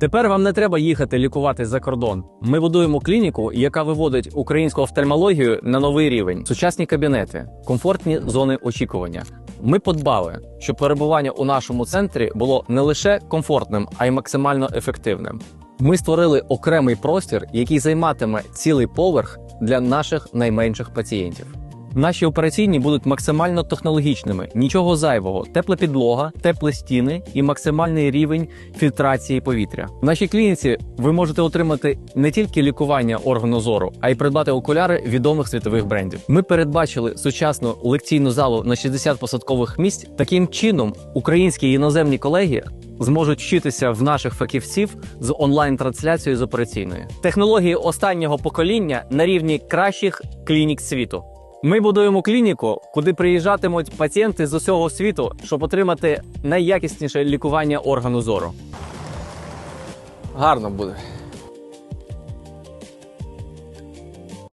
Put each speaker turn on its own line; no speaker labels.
Тепер вам не треба їхати лікуватись за кордон. Ми будуємо клініку, яка виводить українську офтальмологію на новий рівень. Сучасні кабінети, комфортні зони очікування. Ми подбали, щоб перебування у нашому центрі було не лише комфортним, а й максимально ефективним. Ми створили окремий простір, який займатиме цілий поверх для наших найменших пацієнтів. Наші операційні будуть максимально технологічними, нічого зайвого, тепла підлога, теплі стіни і максимальний рівень фільтрації повітря. В нашій клініці ви можете отримати не тільки лікування органу зору, а й придбати окуляри відомих світових брендів. Ми передбачили сучасну лекційну залу на 60 посадкових місць. Таким чином, українські і іноземні колеги зможуть вчитися в наших фахівців з онлайн-трансляцією з операційної технології останнього покоління на рівні кращих клінік світу. Ми будуємо клініку, куди приїжджатимуть пацієнти з усього світу, щоб отримати найякісніше лікування органу зору.
Гарно буде.